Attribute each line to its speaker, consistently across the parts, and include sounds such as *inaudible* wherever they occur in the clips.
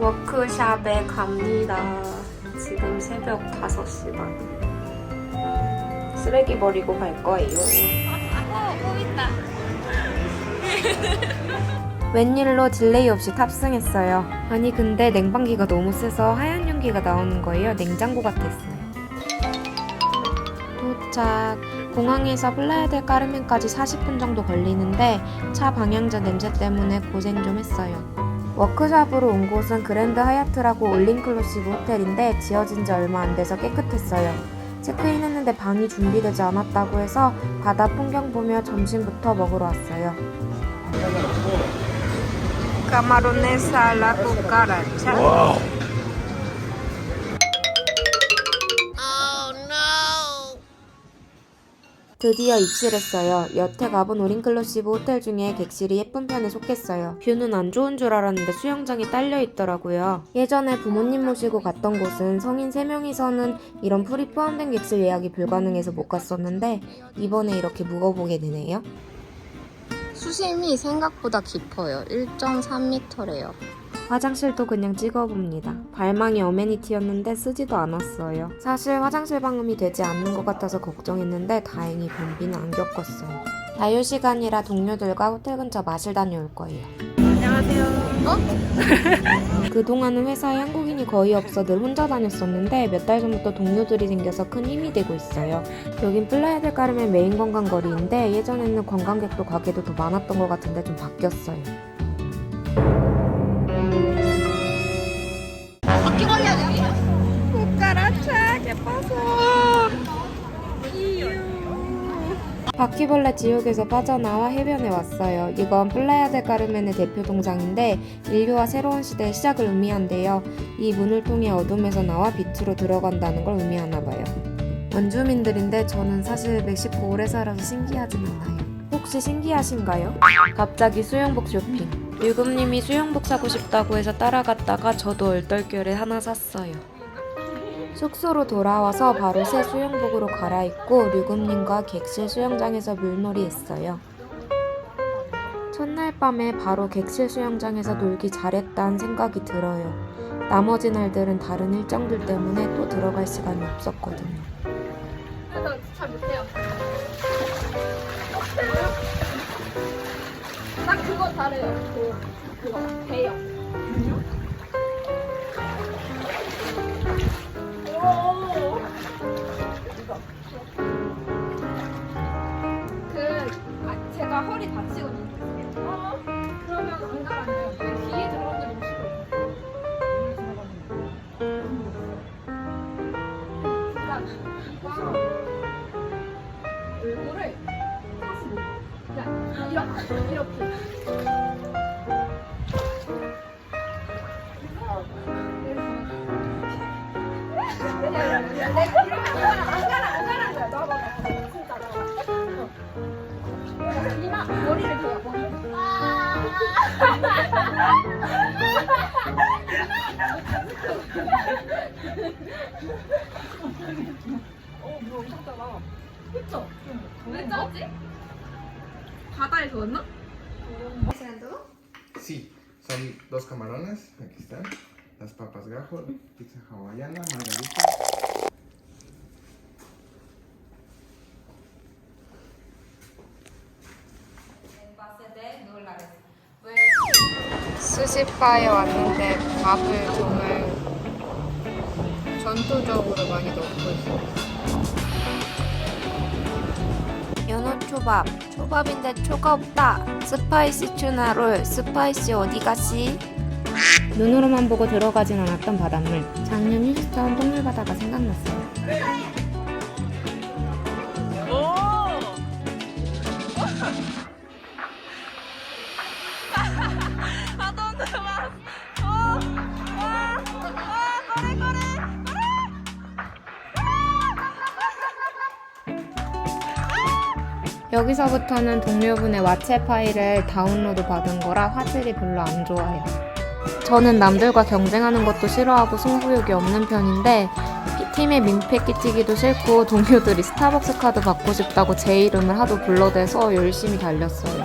Speaker 1: 워크샵에 갑니다. 지금 새벽 5시 반. 쓰레기 버리고 갈 거예요. 웬일로 딜레이 없이 탑승했어요. 아니 근데 냉방기가 너무 세서 하얀 연기가 나오는 거예요. 냉장고 같았어요. 도착. 공항에서 플라야델 까르멘까지 40분 정도 걸리는데 차 방향제 냄새 때문에 고생 좀 했어요. 워크샵으로 온 곳은 그랜드 하얏트라고 올린클루시브 호텔인데 지어진 지 얼마 안 돼서 깨끗했어요. 체크인 했는데 방이 준비되지 않았다고 해서 바다 풍경 보며 점심부터 먹으러 왔어요. 까마로네사 라 cucaracha. 드디어 입실했어요. 여태 가본 오린클루시브 호텔 중에 객실이 예쁜 편에 속했어요. 뷰는 안 좋은 줄 알았는데 수영장이 딸려 있더라고요. 예전에 부모님 모시고 갔던 곳은 성인 3명이서는 이런 풀이 포함된 객실 예약이 불가능해서 못 갔었는데 이번에 이렇게 묵어보게 되네요. 수심이 생각보다 깊어요. 1.3m래요. 화장실도 그냥 찍어봅니다. 발망이 어메니티였는데 쓰지도 않았어요. 사실 화장실 방음이 되지 않는 것 같아서 걱정했는데 다행히 변비는 안 겪었어요. 자유 시간이라 동료들과 호텔 근처 마실 다녀올 거예요. 안녕하세요. 어? *laughs* 그동안은 회사에 한국인이 거의 없어 늘 혼자 다녔었는데 몇 달 전부터 동료들이 생겨서 큰 힘이 되고 있어요. 여긴 플라야 델 까르멘 메인 관광거리인데 예전에는 관광객도 가게도 더 많았던 것 같은데 좀 바뀌었어요. 바퀴벌레 지옥에서 빠져나와 해변에 왔어요. 이건 플라야데 까르멘의 대표 동상인데 인류와 새로운 시대의 시작을 의미한대요. 이 문을 통해 어둠에서 나와 빛으로 들어간다는 걸 의미하나 봐요. 원주민들인데 저는 사실 멕시코 오래 살아서 신기하진 않아요. 혹시 신기하신가요? 갑자기 수영복 쇼핑. 유금님이 수영복 사고 싶다고 해서 따라갔다가 저도 얼떨결에 하나 샀어요. 숙소로 돌아와서 바로 새 수영복으로 갈아입고 류금님과 객실 수영장에서 물놀이 했어요. 첫날 밤에 바로 객실 수영장에서 놀기 잘했다는 생각이 들어요. 나머지 날들은 다른 일정들 때문에 또 들어갈 시간이 없었거든요.
Speaker 2: 잘 못해요. 나 그거 잘해요. 그 그거 배요. 허리 다치거든요. 어? 그러면 안 가라앉아요. 그 뒤에 들어가는 게 너무 싫어요. 그러니까 얼굴을 사실 그냥 이렇게 이렇게 어, 뭐?
Speaker 3: Sí, son dos camarones, aquí están. Las papas gajo, pizza hawaiana, margarita.
Speaker 1: 스시바에 왔는데 밥을 정말 전투적으로 많이 넣고 있어요. 연어 초밥. 초밥인데 초가 없다. 스파이시 추나롤. 스파이시 어디 가시? 눈으로만 보고 들어가진 않았던 바닷물. 작년 휴스턴 동물바다가 생각났어요. 여기서부터는 동료분의 와체 파일을 다운로드 받은 거라 화질이 별로 안 좋아요. 저는 남들과 경쟁하는 것도 싫어하고 승부욕이 없는 편인데 팀에 민폐 끼치기도 싫고 동료들이 스타벅스 카드 받고 싶다고 제 이름을 하도 불러대서 열심히 달렸어요.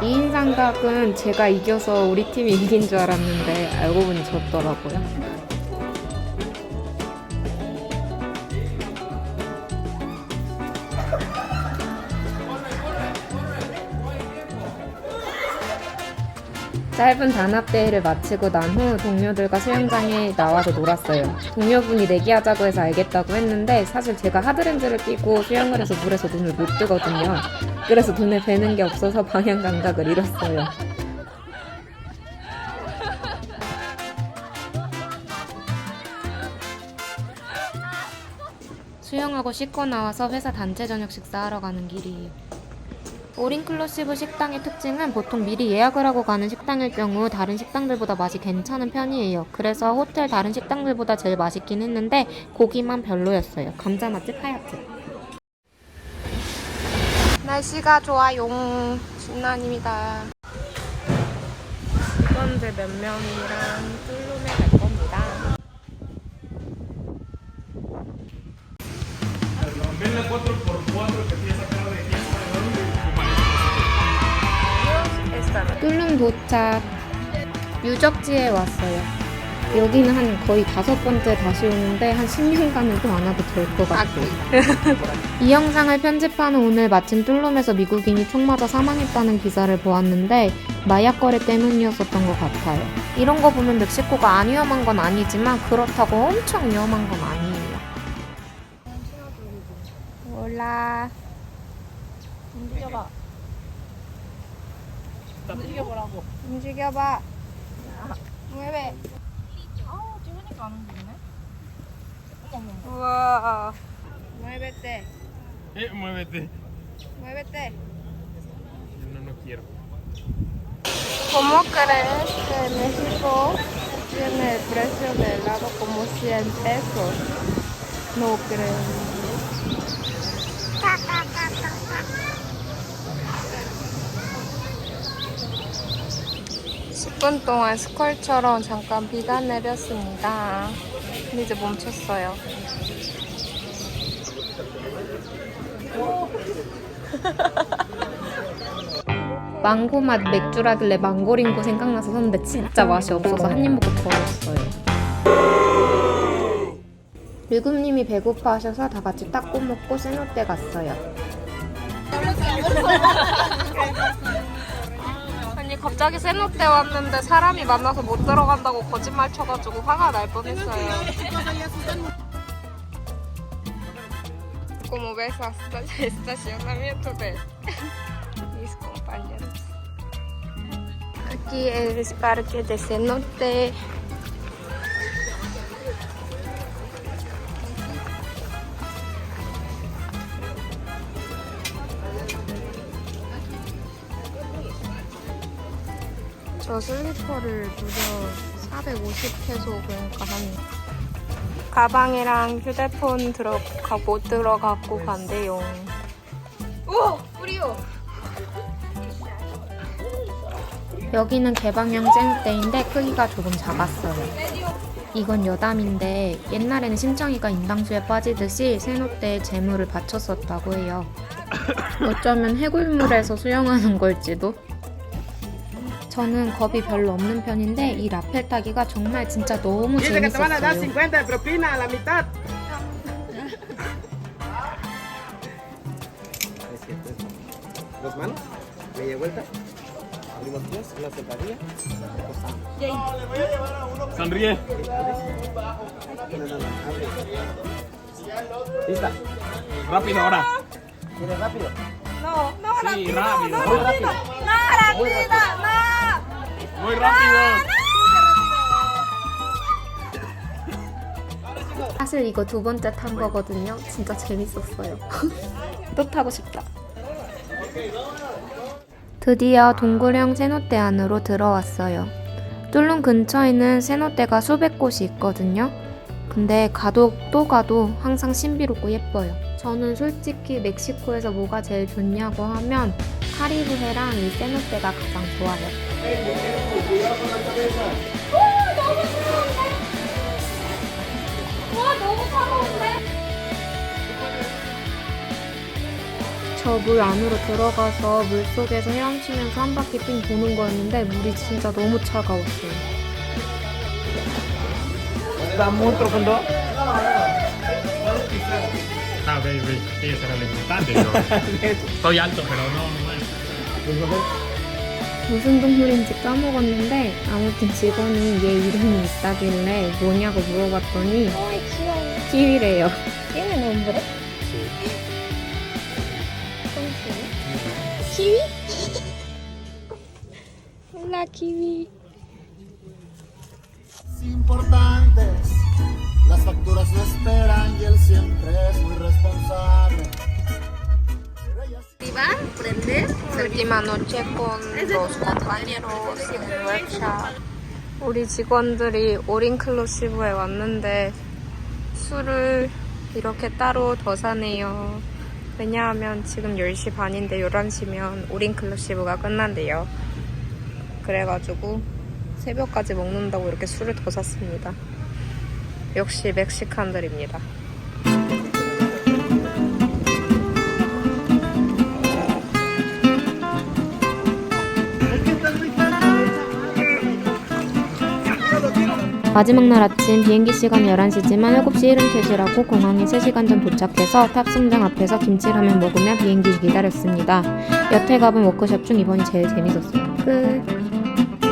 Speaker 1: 2인 삼각은 제가 이겨서 우리 팀이 이긴 줄 알았는데 알고 보니 졌더라고요. 짧은 단합대회를 마치고 난 후 동료들과 수영장에 나와서 놀았어요. 동료분이 내기하자고 해서 알겠다고 했는데 사실 제가 하드렌즈를 끼고 수영을 해서 물에서 눈을 못 뜨거든요. 그래서 눈에 뵈는 게 없어서 방향 감각을 잃었어요. 수영하고 씻고 나와서 회사 단체 저녁 식사하러 가는 길이에요. 올인클루시브 식당의 특징은 보통 미리 예약을 하고 가는 식당일 경우 다른 식당들보다 맛이 괜찮은 편이에요. 그래서 호텔 다른 식당들보다 제일 맛있긴 했는데 고기만 별로였어요. 감자 맛집 하얏트. 날씨가 좋아요. 신난입니다. 두 번째 면면이랑 뚫룸에 갈 겁니다. 뚫룸 도착. 유적지에 왔어요. 여기는 한 거의 다섯 번째 다시 오는데 한 10년간은 또 안 와도 될 것 같아요. 이 영상을 편집하는 오늘 마침 뚫룸에서 미국인이 총 맞아 사망했다는 기사를 보았는데 마약 거래 때문이었었던 것 같아요. 이런 거 보면 멕시코가 안 위험한 건 아니지만 그렇다고 엄청 위험한 건 아니에요. 몰라.
Speaker 2: 움직여보라고.
Speaker 1: 움직여봐. 왜?
Speaker 2: 아우 찍으니까 안 움직이네. 어머 어머.
Speaker 1: 우와. Muévete,
Speaker 3: Eh, muévete.
Speaker 1: muévete.
Speaker 3: Yo no, no quiero.
Speaker 1: ¿Cómo crees que México tiene el precio del helado como 100 pesos? No creo. (10분) 동안 스컬처럼 잠깐 비가 내렸습니다. 근데 이제 멈췄어요. *laughs* 망고 맛 맥주라길래 망고링고 생각나서 샀는데 진짜 맛이 없어서 한 입 먹고 버렸어요. 류금님이 배고파 하셔서 다 같이 닦고 먹고 세노떼 갔어요. *laughs* 갑자기 세노떼 왔는데 사람이 만나서 못 들어간다고 거짓말 쳐가지고 화가 날 뻔했어요. El estacionamiento de mis compañeros. Aquí es parque de cenote. 저 슬리퍼를 무려 450페소 그러니까 한 가방이랑 휴대폰 들어가 못 들어갖고 간대요.
Speaker 2: 오 뿌리요.
Speaker 1: 여기는 개방형 쟁대인데 크기가 조금 작았어요. 이건 여담인데 옛날에는 심청이가 인당수에 빠지듯이 세노 때 재물을 바쳤었다고 해요. 어쩌면 해골물에서 수영하는 걸지도. 저는 겁이 별로 없는 편인데 이 라펠 타기가 정말 진짜 너무 재밌었어요.
Speaker 4: 50 de propina a la mitad. Dos manos, media vuelta, abrimos pies, la sentadilla.
Speaker 3: Sonríe.
Speaker 4: No, no, no, abre. ¿Lista?
Speaker 3: Rápido ahora.
Speaker 4: ¿Quieres rápido?
Speaker 2: No, no,
Speaker 3: Sí, rápido.
Speaker 4: Muy rápido. Muy rápido.
Speaker 3: Muy rápido.
Speaker 1: 사실 이거 두 번째 탄 거거든요. 진짜 재밌었어요. *laughs* 또 타고 싶다. 드디어 동굴형 세노떼 안으로 들어왔어요. 뚫룸 근처에는 세노떼가 수백 곳이 있거든요. 근데 가도 또 가도 항상 신비롭고 예뻐요. 저는 솔직히 멕시코에서 뭐가 제일 좋냐고 하면 카리브해랑 이 세노떼가 가장 좋아요. 저물 안으로 들어가서 물 속에서 헤엄치면서 한 바퀴 삥 도는 거였는데 물이 진짜 너무 차가웠어요.
Speaker 4: ¿Da
Speaker 5: Ah, ok, ok. Ese era lo importante. Yo estoy alto, pero no, no es.
Speaker 1: 무슨 동물인지 까먹었는데 아무튼 직원이 얘 이름이 있다길래 뭐냐고 물어봤더니 키위래요.
Speaker 6: ¿Tiene nombre? ¿Cómo se llama? ¿Kiwi? Hola, Kiwi.
Speaker 7: importantes. Las facturas no esperan y él siempre es muy responsable. Sí-
Speaker 1: Última noche con los compañeros en workshop. 우리 직원들이 오린클로시브에 왔는데 술을 이렇게 따로 더 사네요. 왜냐하면 지금 10시 반인데 11시면 오린클로시브가 끝난대요. 그래가지고 새벽까지 먹는다고 이렇게 술을 더 샀습니다. 역시 멕시칸들입니다. 마지막 날 아침 비행기 시간 11시지만 7시 1분 퇴실하고 공항에 3시간 전 도착해서 탑승장 앞에서 김치라면 먹으며 비행기 기다렸습니다. 여태 가본 워크숍 중 이번이 제일 재밌었어요. 끝.